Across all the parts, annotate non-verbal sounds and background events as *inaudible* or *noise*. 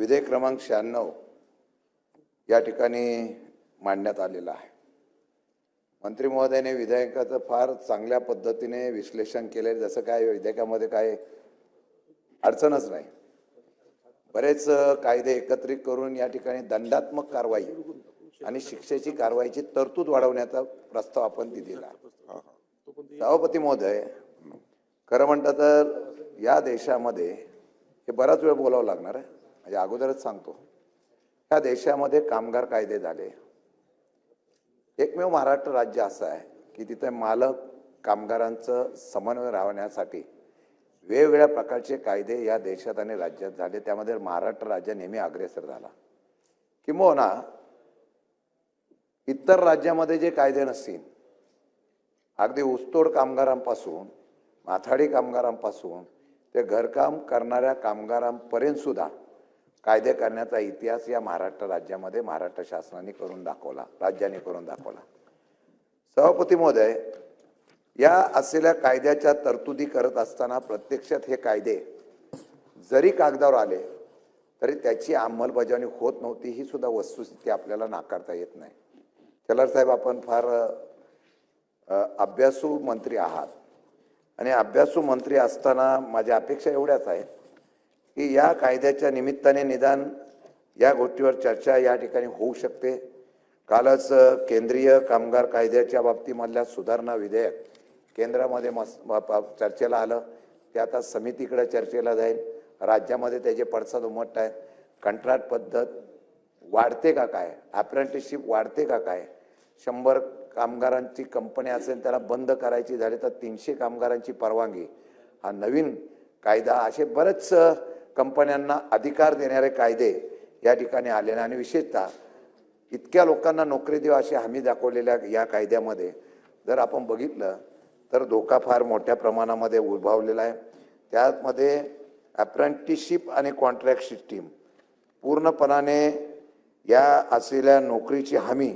विधेयक क्रमांक शहाण्णव या ठिकाणी मांडण्यात आलेला आहे. मंत्री महोदयाने विधेयकाचं फार चांगल्या पद्धतीने विश्लेषण केले जसं काय विधेयकामध्ये काय अडचणच नाही. बरेच कायदे एकत्रित करून या ठिकाणी दंडात्मक कारवाई आणि शिक्षेची कारवाईची तरतूद वाढवण्याचा प्रस्ताव आपण दिलेला सभापती महोदय खरं म्हणतं तर या देशामध्ये हे बराच वेळ बोलावं लागणार आहे. म्हणजे अगोदरच सांगतो. ह्या देशामध्ये कामगार कायदे झाले. एकमेव महाराष्ट्र राज्य असं आहे की तिथे मालक कामगारांचं समन्वय राहण्यासाठी वेगवेगळ्या प्रकारचे कायदे या देशात आणि राज्यात झाले. त्यामध्ये महाराष्ट्र राज्य नेहमी अग्रेसर झाला. किंबहुना इतर राज्यामध्ये जे कायदे नसतील अगदी ऊसतोड कामगारांपासून माथाडी कामगारांपासून ते घरकाम करणाऱ्या कामगारांपर्यंत सुद्धा कायदे करण्याचा इतिहास या महाराष्ट्र राज्यामध्ये महाराष्ट्र शासनाने करून दाखवला राज्याने करून दाखवला. सभापती महोदय या असलेल्या कायद्याच्या तरतुदी करत असताना प्रत्यक्षात हे कायदे जरी कागदावर आले तरी त्याची अंमलबजावणी होत नव्हती ही सुद्धा वस्तुस्थिती आपल्याला नाकारता येत नाही. चलर साहेब आपण फार अभ्यासू मंत्री आहात. आणि अभ्यासू मंत्री असताना माझ्या अपेक्षा एवढ्याच आहेत की या कायद्याच्या निमित्ताने निदान या गोष्टीवर चर्चा या ठिकाणी होऊ शकते. कालच केंद्रीय कामगार कायद्याच्या बाबतीमधल्या सुधारणा विधेयक केंद्रामध्ये मस चर्चेला आलं. ते आता समितीकडे चर्चेला जाईल. राज्यामध्ये त्याचे पडसाद उमटत आहेत कंत्राट पद्धत वाढते का काय? अप्रेंटिसशिप वाढते का काय? शंभर कामगारांची कंपनी असेल त्याला बंद करायची झाली तर तीनशे कामगारांची परवानगी. हा नवीन कायदा असे बरेच कंपन्यांना अधिकार देणारे कायदे या ठिकाणी आलेले आणि विशेषतः इतक्या लोकांना नोकरी देऊ अशी हमी दाखवलेल्या या कायद्यामध्ये जर आपण बघितलं तर धोका फार मोठ्या प्रमाणामध्ये उद्भवलेला आहे. त्यामध्ये अप्रेंटिसशिप आणि कॉन्ट्रॅक्ट सिस्टीम पूर्णपणाने या असलेल्या नोकरीची हमी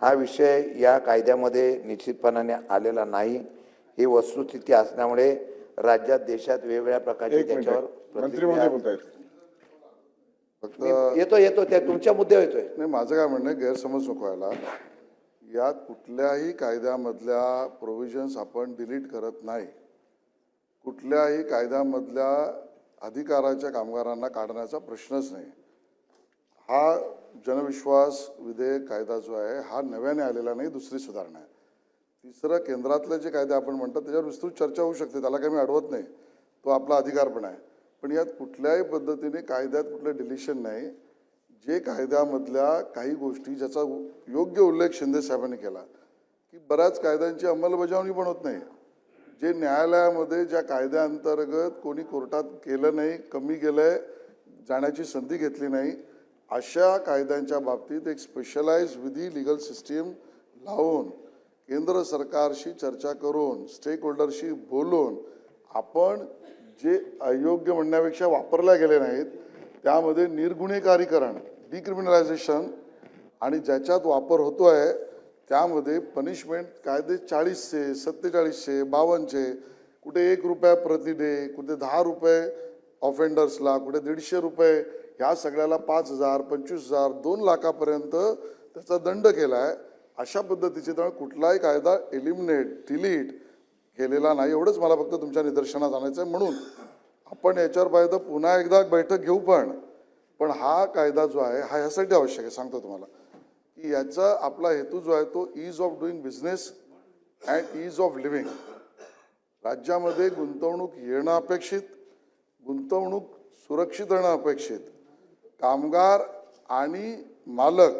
हा विषय या कायद्यामध्ये निश्चितपणाने आलेला नाही. ही वस्तुस्थिती असल्यामुळे राज्यात देशात वेगवेगळ्या प्रकारची त्याच्यावर मंत्री महोदय प्रतिक्रिया- बोलतायत. फक्त मी येतो येतो त्या तुमच्या मुद्द्यावर येतोय. नाही माझं काय म्हणणं आहे, गैरसमज नको व्हायला. यात कुठल्याही कायद्यामधल्या प्रोव्हिजन्स आपण डिलीट करत नाही. कुठल्याही कायद्यामधल्या अधिकाराच्या कामगारांना काढण्याचा प्रश्नच नाही. हा जनविश्वास विधेयक कायदा जो आहे हा नव्याने आलेला नाही दुसरी सुधारणा आहे. तिसरं केंद्रातले जे कायदे आपण म्हणतो त्याच्यावर विस्तृत चर्चा होऊ शकते त्याला काही मी अडवत नाही. तो आपला अधिकार पण आहे. पण यात कुठल्याही पद्धतीने कायद्यात कुठलं डिलिशन नाही. जे कायद्यामधल्या काही गोष्टी ज्याचा योग्य उल्लेख शिंदे साहेबांनी केला की बऱ्याच कायद्यांची अंमलबजावणी पण होत नाही. जे न्यायालयामध्ये ज्या कायद्याअंतर्गत कोणी कोर्टात केलं नाही कमी केलंय जाण्याची संधी घेतली नाही अशा कायद्यांच्या बाबतीत एक स्पेशलाइज विधी लिगल सिस्टीम लावून केंद्र सरकारशी चर्चा करून स्टेक होल्डरशी बोलून आपण जे अयोग्य म्हणण्यापेक्षा वापरल्या गेले नाहीत त्यामध्ये निर्गुन्हेकारीकरण डिक्रिमिनलायझेशन आणि ज्याच्यात वापर होतो आहे त्यामध्ये पनिशमेंट कायदे चाळीसशे सत्तेचाळीसशे बावनशे कुठे एक रुपया प्रति डे कुठे दहा रुपये ऑफेंडर्सला कुठे दीडशे रुपये ह्या सगळ्याला पाच हजार पंचवीस हजार दोन लाखापर्यंत त्याचा दंड केला आहे अशा पद्धतीचे त्यामुळे कुठलाही कायदा एलिमिनेट डिलीट केलेला नाही एवढंच मला फक्त तुमच्या निदर्शनात आणायचं आहे म्हणून आपण याच्यावर पाहिजे तर पुन्हा एकदा बैठक घेऊ पण पण हा कायदा जो आहे हा ह्यासाठी आवश्यक आहे. सांगतो तुम्हाला की याचा आपला हेतू जो आहे तो ease of doing business and ease of living राज्यामध्ये गुंतवणूक येणं अपेक्षित गुंतवणूक सुरक्षित राहणं अपेक्षित. कामगार आणि मालक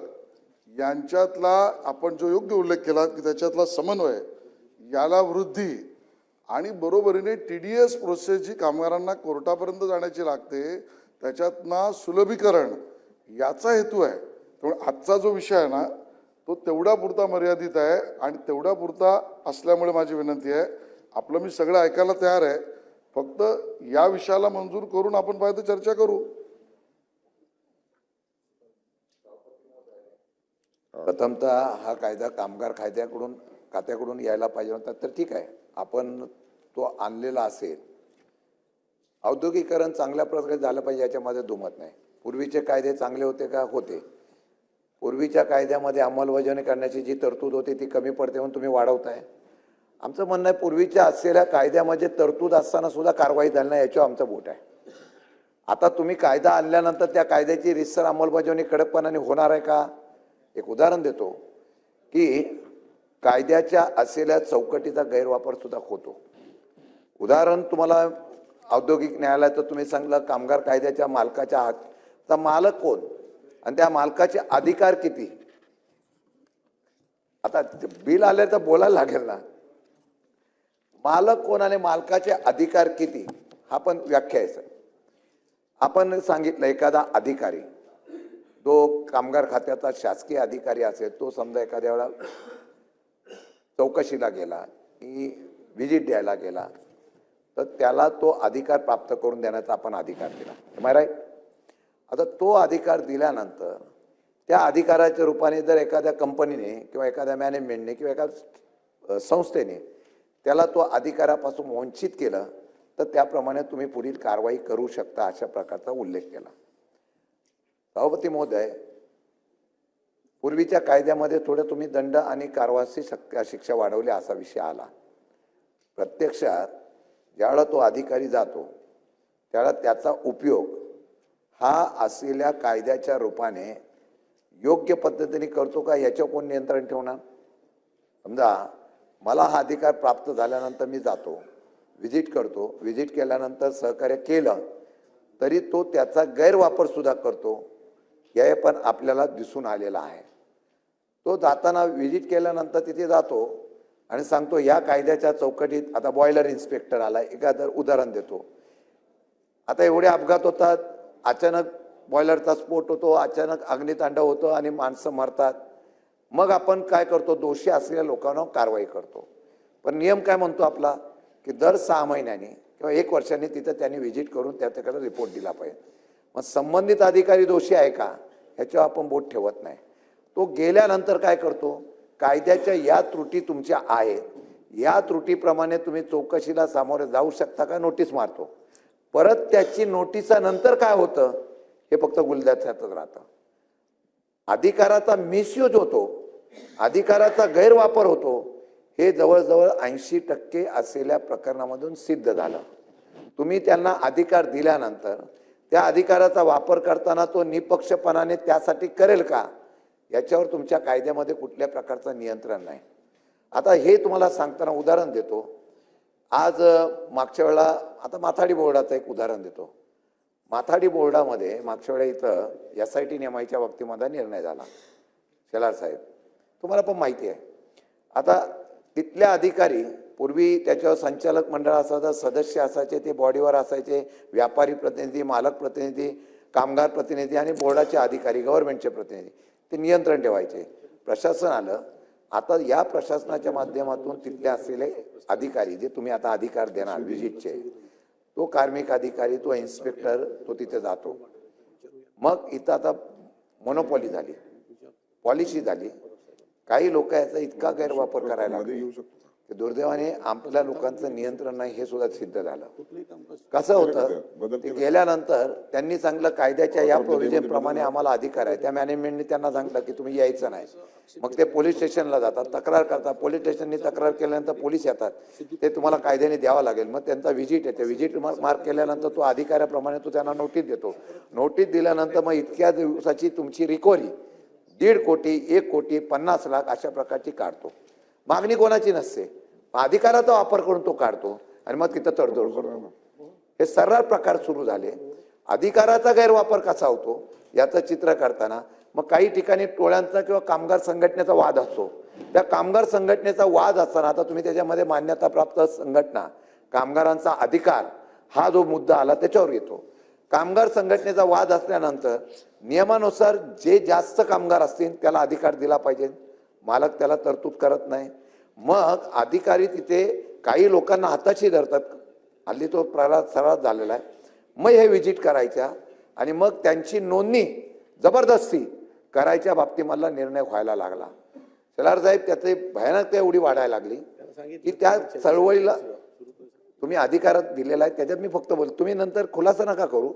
यांच्यातला आपण जो योग्य उल्लेख केला की त्याच्यातला समन्वय याला वृद्धी आणि बरोबरीने टी डी एस प्रोसेस जी कामगारांना कोर्टापर्यंत जाण्याची लागते त्याच्यातना सुलभीकरण याचा हेतू आहे. त्यामुळे आजचा जो विषय आहे ना तो तेवढा पुरता मर्यादित आहे आणि तेवढा पुरता असल्यामुळे माझी विनंती आहे. आपलं मी सगळं ऐकायला तयार आहे. फक्त या विषयाला मंजूर करून आपण पाहिजे तर चर्चा करू. प्रथमतः हा कायदा कामगार कायद्याकडून खात्याकडून यायला पाहिजे होता तर ठीक आहे. आपण तो आणलेला असेल. औद्योगिकरण चांगल्या प्रकारे झालं पाहिजे याच्यामध्ये दुमत नाही. पूर्वीचे कायदे चांगले होते का? होते. पूर्वीच्या कायद्यामध्ये अंमलबजावणी करण्याची जी तरतूद होती ती कमी पडते म्हणून तुम्ही वाढवताय. आमचं म्हणणं आहे पूर्वीच्या असलेल्या कायद्यामध्ये तरतूद असताना सुद्धा कारवाई झाली नाही याच्यावर आमचं बोट आहे. आता तुम्ही कायदा आणल्यानंतर त्या कायद्याची रिसर अंमलबजावणी कडकपणाने होणार आहे का? एक उदाहरण देतो की कायद्याच्या असलेल्या चौकटीचा गैरवापर सुद्धा होतो. उदाहरण तुम्हाला औद्योगिक न्यायालयाचं तुम्ही सांगलं कामगार कायद्याच्या मालकाच्या हातचा मालक कोण? आणि त्या मालकाचे अधिकार किती? आता बिल आले तर बोलायला लागेल ना. मालक कोण आणि मालकाचे अधिकार किती? हा पण व्याख्या आहे सर. आपण सांगितलं एखादा अधिकारी तो कामगार खात्याचा शासकीय अधिकारी असेल तो समजा एखाद्या वेळा चौकशीला गेला की व्हिजिट द्यायला गेला तर त्याला तो अधिकार प्राप्त करून देण्याचा आपण अधिकार दिला. माय राईट आता तो अधिकार दिल्यानंतर त्या अधिकाराच्या रूपाने जर एखाद्या कंपनीने किंवा एखाद्या मॅनेजमेंटने किंवा एखाद्या संस्थेने त्याला तो अधिकारापासून वंचित केलं तर त्याप्रमाणे तुम्ही पुढील कारवाई करू शकता अशा प्रकारचा उल्लेख केला. सभापती महोदय पूर्वीच्या कायद्यामध्ये थोडं तुम्ही दंड आणि कारवासी शक शिक्षा वाढवली असा विषय आला. प्रत्यक्षात ज्यावेळा तो अधिकारी जातो त्यावेळा त्याचा उपयोग हा असलेल्या कायद्याच्या रूपाने योग्य पद्धतीने करतो का याच्यावर कोण नियंत्रण ठेवणार? समजा मला हा अधिकार प्राप्त झाल्यानंतर मी जातो व्हिजिट करतो व्हिजिट केल्यानंतर सहकार्य केलं तरी तो त्याचा गैरवापर सुद्धा करतो हे पण आपल्याला दिसून आलेला आहे. तो जाताना व्हिजिट केल्यानंतर तिथे जातो आणि सांगतो या कायद्याच्या चौकटीत आता बॉयलर इन्स्पेक्टर आला एखादं उदाहरण देतो. आता एवढे अपघात होतात अचानक बॉयलरचा स्फोट होतो अचानक अग्नितांडव होतं आणि माणसं मरतात. मग आपण काय करतो? दोषी असलेल्या लोकांना कारवाई करतो. पण नियम काय म्हणतो आपला? की दर सहा महिन्याने किंवा एक वर्षाने तिथं त्यांनी व्हिजिट करून त्याच्याकडे रिपोर्ट दिला पाहिजे. मग संबंधित अधिकारी दोषी आहे का? ह्याच्यावर आपण बोट ठेवत नाही. तो गेल्यानंतर काय करतो? कायद्याच्या या त्रुटी तुमच्या आहेत. या त्रुटीप्रमाणे तुम्ही चौकशीला सामोरे जाऊ शकता का? नोटीस मारतो. परत त्याची नोटिसानंतर काय होतं? हे फक्त गुलदस्त्यातच राहतं. अधिकाराचा मिसयूज होतो. अधिकाराचा गैरवापर होतो. हे जवळजवळ ऐंशी टक्के असलेल्या प्रकरणामधून सिद्ध झालं. तुम्ही त्यांना अधिकार दिल्यानंतर त्या अधिकाराचा वापर करताना तो निपक्षपणाने त्यासाठी करेल का? याच्यावर तुमच्या कायद्यामध्ये कुठल्या प्रकारचं नियंत्रण नाही. आता हे तुम्हाला सांगताना उदाहरण देतो. आज मागच्या वेळा आता माथाडी बोर्डाचं एक उदाहरण देतो. माथाडी बोर्डामध्ये मागच्या वेळा इथं एस आय टी नेमायच्या बाबतीमध्ये निर्णय झाला. शेलार साहेब तुम्हाला पण माहिती आहे. आता तिथल्या अधिकारी पूर्वी त्याच्यावर संचालक मंडळ असायचं सदस्य असायचे ते बॉडीवर असायचे व्यापारी प्रतिनिधी मालक प्रतिनिधी कामगार प्रतिनिधी आणि बोर्डाचे अधिकारी गव्हर्नमेंटचे प्रतिनिधी. ते नियंत्रण ठेवायचे. प्रशासन आलं. आता या प्रशासनाच्या माध्यमातून तिथले असलेले अधिकारी जे तुम्ही आता अधिकार देणार व्हिजिटचे तो कार्मिक अधिकारी तो इन्स्पेक्टर तो तिथे जातो. मग इथं आता मोनोपॉली झाली. पॉलिसी झाली. काही लोक याचा इतका गैरवापर करायला लागले. दुर्दैवाने आपल्या लोकांचं नियंत्रण नाही हे सुद्धा सिद्ध झालं. कसं होतं? ते गेल्यानंतर त्यांनी सांगलं कायद्याच्या या प्रोव्हिजन प्रमाणे आम्हाला अधिकार आहे. त्या मॅनेजमेंटने त्यांना सांगितलं की तुम्ही यायचं नाही. मग ते पोलीस स्टेशनला जातात तक्रार करतात. पोलीस स्टेशननी तक्रार केल्यानंतर पोलीस येतात. ते तुम्हाला कायद्याने द्यावं लागेल. मग त्यांचा व्हिजिट येते. व्हिजिट मार्क केल्यानंतर तो अधिकाऱ्याप्रमाणे तो त्यांना नोटीस देतो. नोटीस दिल्यानंतर मग इतक्या दिवसाची तुमची रिकव्हरी दीड कोटी एक कोटी पन्नास लाख अशा प्रकारची काढतो. मागणी कोणाची नसते? अधिकाराचा वापर करून तो काढतो आणि मग तिथं तडजोड करतो. हे सर्रार प्रकार सुरू झाले. अधिकाराचा गैरवापर कसा होतो याचं चित्र करताना मग काही ठिकाणी टोळ्यांचा किंवा कामगार संघटनेचा वाद असतो. त्या कामगार संघटनेचा वाद असताना आता तुम्ही त्याच्यामध्ये मान्यताप्राप्त संघटना कामगारांचा अधिकार हा जो मुद्दा आला त्याच्यावर येतो. कामगार संघटनेचा वाद असल्यानंतर नियमानुसार जे जास्त कामगार असतील त्याला अधिकार दिला पाहिजे. मालक त्याला तरतूद करत नाही. मग अधिकारी तिथे काही लोकांना हाताशी धरतात. हल्ली तो प्रहार सराव झालेला आहे. मग हे व्हिजिट करायच्या आणि मग त्यांची नोंदणी जबरदस्ती करायच्या बाबतीमधला निर्णय व्हायला लागला. शेलार साहेब त्याचे भयानकता एवढी वाढायला लागली. की त्या चळवळीला तुम्ही अधिकारात दिलेला आहे त्याच्यात मी फक्त बोल तुम्ही नंतर खुलासा नका करू.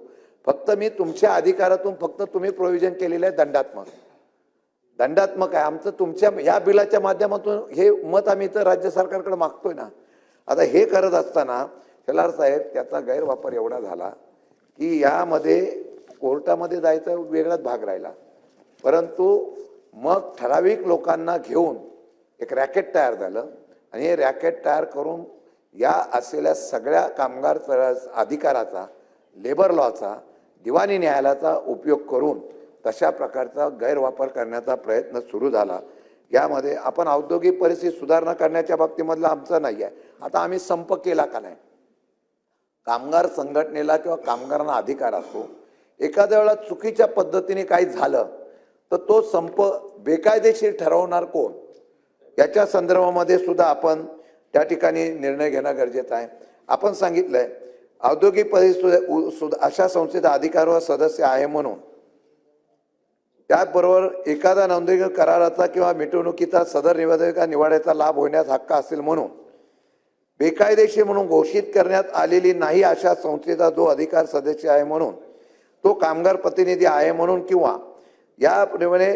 फक्त मी तुमच्या अधिकारातून फक्त तुम्ही प्रोव्हिजन केलेलं आहे दंडात्मक. दंडात्मक आहे. आमचं तुमच्या या बिलाच्या माध्यमातून हे मत आम्ही इथं राज्य सरकारकडे मागतोय ना. आता हे करत असताना शेलार साहेब त्याचा गैरवापर एवढा झाला की यामध्ये कोर्टामध्ये जायचा वेगळाच भाग राहिला. परंतु मग ठराविक लोकांना घेऊन एक रॅकेट तयार झालं आणि हे रॅकेट तयार करून या असलेल्या सगळ्या कामगार अधिकाराचा लेबर लॉचा दिवाणी न्यायालयाचा उपयोग करून तशा प्रकारचा गैरवापर करण्याचा प्रयत्न सुरू झाला. यामध्ये आपण औद्योगिक परिस्थिती सुधारणा करण्याच्या बाबतीमधला आमचं नाही आहे. आता आम्ही संप केला का नाही? कामगार संघटनेला किंवा कामगारांना अधिकार असतो एखाद्या वेळा चुकीच्या पद्धतीने काही झालं तर तो संप बेकायदेशीर ठरवणार कोण? याच्या संदर्भामध्ये सुद्धा आपण त्या ठिकाणी निर्णय घेणं गरजेचं आहे. आपण सांगितलंय औद्योगिक परिस्थिती सुद्धा अशा संस्थेचा अधिकार व सदस्य आहे म्हणून त्याचबरोबर एखादा नोंदणी कराराचा किंवा मिटवणुकीचा सदर निवेदका निवाड्याचा लाभ होण्यास हक्क असेल म्हणून बेकायदेशीर म्हणून घोषित करण्यात आलेली नाही अशा संस्थेचा जो अधिकार सदस्य आहे म्हणून तो कामगार प्रतिनिधी आहे म्हणून किंवा याप्रमाणे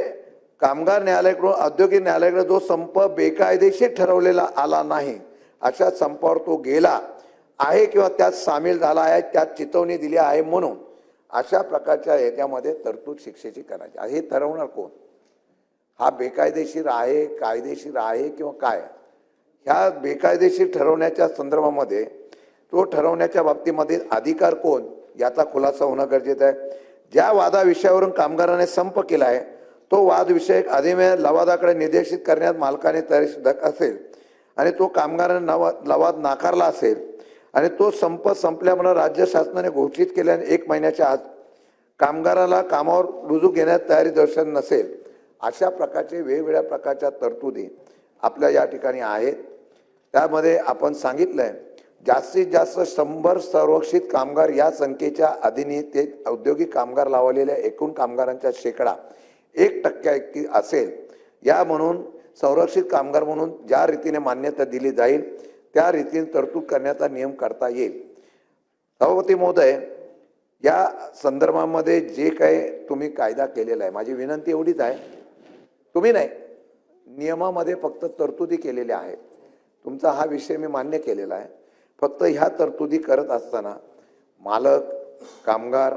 कामगार न्यायालयाकडून औद्योगिक न्यायालयाकडे जो संप बेकायदेशीर ठरवलेला आला नाही अशा संपावर तो गेला आहे किंवा त्यात सामील झाला आहे त्यात चितवणी दिली आहे म्हणून अशा प्रकारच्या याच्यामध्ये तरतूद शिक्षेची करायची. हे ठरवणार कोण? हा बेकायदेशीर आहे कायदेशीर आहे किंवा काय? ह्या बेकायदेशीर ठरवण्याच्या संदर्भामध्ये तो ठरवण्याच्या बाबतीमध्ये अधिकार कोण? याचा खुलासा होणं गरजेचं आहे. ज्या वादाविषयावरून कामगाराने संप केला आहे तो वादविषयक अधिमेय लवादाकडे निर्देशित करण्यात मालकाने तयारी असेल आणि तो कामगाराने नवा लवाद नाकारला असेल आणि तो संप संपल्यामुळं राज्य शासनाने घोषित केल्याने एक महिन्याच्या आत कामगाराला कामावर रुजू घेण्यात तयारी दर्शन नसेल अशा प्रकारचे वेगवेगळ्या प्रकारच्या तरतुदी आपल्या या ठिकाणी आहेत. त्यामध्ये आपण सांगितलंय जास्तीत जास्त शंभर संरक्षित कामगार या संख्येच्या अधीनी ते औद्योगिक कामगार लावलेल्या एकूण कामगारांच्या शेकडा एक टक्क्या इतकी असेल. या म्हणून संरक्षित कामगार म्हणून ज्या रीतीने मान्यता दिली जाईल त्या रीतीने तरतूद करण्याचा नियम करता येईल. सभापती महोदय या संदर्भामध्ये जे काही तुम्ही कायदा केलेला आहे माझी विनंती एवढीच आहे तुम्ही नाही नियमामध्ये फक्त तरतुदी केलेल्या आहेत. तुमचा हा विषय मी मान्य केलेला आहे. फक्त ह्या तरतुदी करत असताना मालक कामगार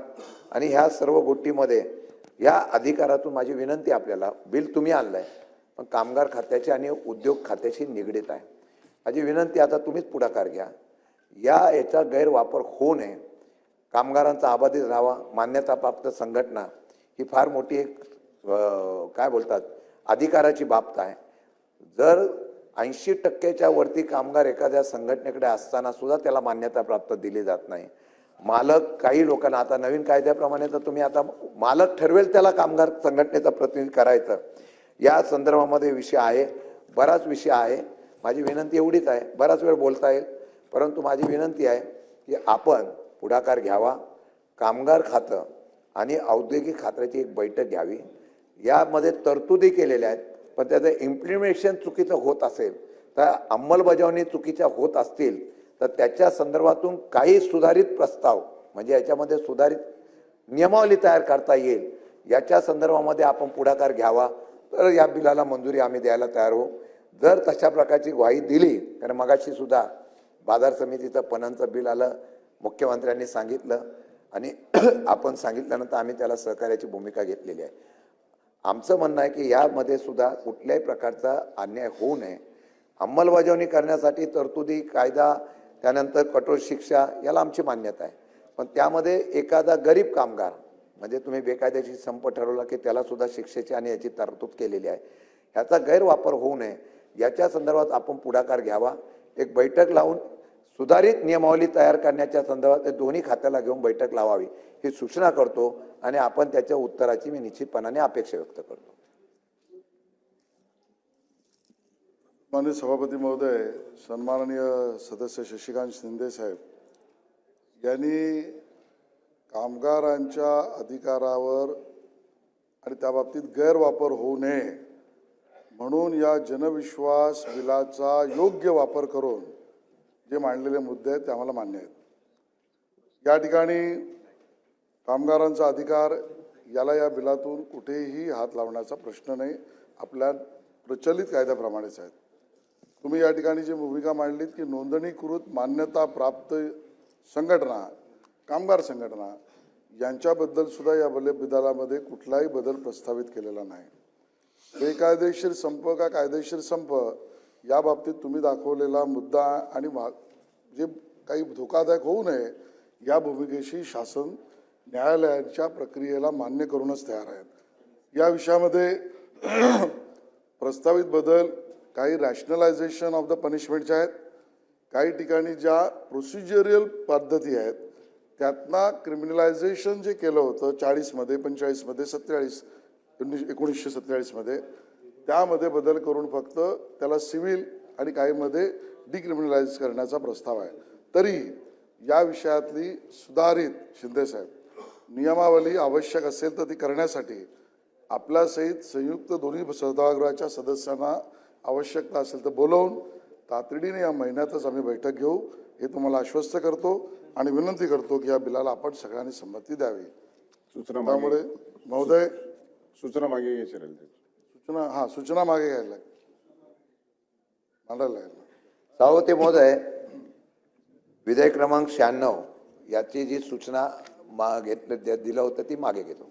आणि ह्या सर्व गोष्टीमध्ये या अधिकारातून माझी विनंती आपल्याला बिल तुम्ही आणलं आहे पण कामगार खात्याची आणि उद्योग खात्याशी निगडीत आहे. माझी विनंती आता तुम्हीच पुढाकार घ्या. या याचा गैरवापर होऊ नये. कामगारांचा आबाधित राहावा. मान्यताप्राप्त संघटना ही फार मोठी एक काय बोलतात अधिकाराची बाबत आहे. जर ऐंशी टक्क्याच्या वरती कामगार एखाद्या संघटनेकडे असताना सुद्धा त्याला मान्यता प्राप्त दिली जात नाही. मालक काही लोकांना आता नवीन कायद्याप्रमाणे तर तुम्ही आता मालक ठरवेल त्याला कामगार संघटनेचा प्रतिनिधी करायचं. या संदर्भामध्ये विषय आहे. बराच विषय आहे. माझी विनंती एवढीच आहे बराच वेळ बोलता येईल परंतु माझी विनंती आहे की आपण पुढाकार घ्यावा कामगार खातं आणि औद्योगिक खात्याची एक बैठक घ्यावी. यामध्ये तरतुदी केलेल्या आहेत पण त्याचं इम्प्लिमेंटेशन चुकीचं होत असेल तर अंमलबजावणी चुकीच्या होत असतील तर त्याच्या संदर्भातून काही सुधारित प्रस्ताव म्हणजे याच्यामध्ये सुधारित नियमावली तयार करता येईल याच्या संदर्भामध्ये आपण पुढाकार घ्यावा. तर या बिलाला मंजुरी आम्ही द्यायला तयार होऊ जर तशा प्रकारची ग्वाही दिली कारण मगाशी सुद्धा बाजार समितीचं पणनचं बिल आलं मुख्यमंत्र्यांनी सांगितलं आणि *clears throat* आपण सांगितल्यानंतर आम्ही त्याला सहकार्याची भूमिका घेतलेली आहे. आमचं म्हणणं आहे की यामध्ये सुद्धा कुठल्याही प्रकारचा अन्याय होऊ नये. अंमलबजावणी करण्यासाठी तरतुदी कायदा त्यानंतर कठोर शिक्षा याला आमची मान्यता आहे. पण त्यामध्ये एखादा गरीब कामगार म्हणजे तुम्ही बेकायदेशीर संप ठरवला की त्यालासुद्धा शिक्षेची आणि याची तरतूद केलेली आहे. ह्याचा गैरवापर होऊ नये. याच्या संदर्भात आपण पुढाकार घ्यावा. एक बैठक लावून सुधारित नियमावली तयार करण्याच्या संदर्भात ते दोन्ही खात्याला घेऊन बैठक लावावी ही सूचना करतो आणि आपण त्याच्या उत्तराची मी निश्चितपणाने अपेक्षा व्यक्त करतो. माननीय सभापती महोदय सन्माननीय सदस्य शशिकांत शिंदे साहेब यांनी कामगारांच्या अधिकारावर आणि त्या बाबतीत गैरवापर होऊ नये म्हणून या जनविश्वास बिलाचा योग्य वापर करून जे मांडलेले मुद्दे आहेत ते आम्हाला मान्य आहेत. या ठिकाणी कामगारांचा अधिकार याला या बिलातून कुठेही हात लावण्याचा प्रश्न नाही. आपल्या प्रचलित कायद्याप्रमाणेच आहेत. तुम्ही या ठिकाणी जी भूमिका मांडलीत की नोंदणीकृत मान्यता प्राप्त संघटना कामगार संघटना यांच्याबद्दल सुद्धा या बले बिदालामध्ये कुठलाही बदल प्रस्तावित केलेला नाही. बेकायदेशीर संप का कायदेशीर संप या बाबतीत तुम्ही दाखवलेला मुद्दा आणि मा- जे काही धोकादायक होऊ नये या भूमिकेशी शासन न्यायालयाच्या प्रक्रियेला मान्य करूनच तयार आहेत या विषयामध्ये *clears throat* प्रस्तावित बदल काही रॅशनलायझेशन ऑफ द पनिशमेंटच्या आहेत. काही ठिकाणी ज्या प्रोसिजरियल पद्धती आहेत त्यातना क्रिमिनलायझेशन जे केलं होतं चाळीसमध्ये पंचेचाळीसमध्ये सत्तेचाळीस एकोणीसशे सत्तेचाळीसमध्ये. त्यामध्ये बदल करून फक्त त्याला सिव्हिल आणि काहीमध्ये डिक्रिमिनलाइज करण्याचा प्रस्ताव आहे. तरी या विषयातली सुधारित शिंदेसाहेब नियमावली आवश्यक असेल तर ती करण्यासाठी आपल्यासहित संयुक्त दोन्ही सभागृहाच्या सदस्यांना आवश्यकता असेल तर बोलवून तातडीने या महिन्यातच आम्ही बैठक घेऊ. हे तुम्हाला आश्वस्त करतो आणि विनंती करतो की या बिलाला आपण सगळ्यांनी संमती द्यावी. त्यामुळे महोदय सूचना मागे घ्यायची राहील त्याची. सूचना हा सूचना मागे घ्यायला लागेल. मांडायला लागेल सावते महोदय विधेयक क्रमांक शहाण्णव याची जी सूचना मा घेतलं दिलं होतं ती मागे घेतो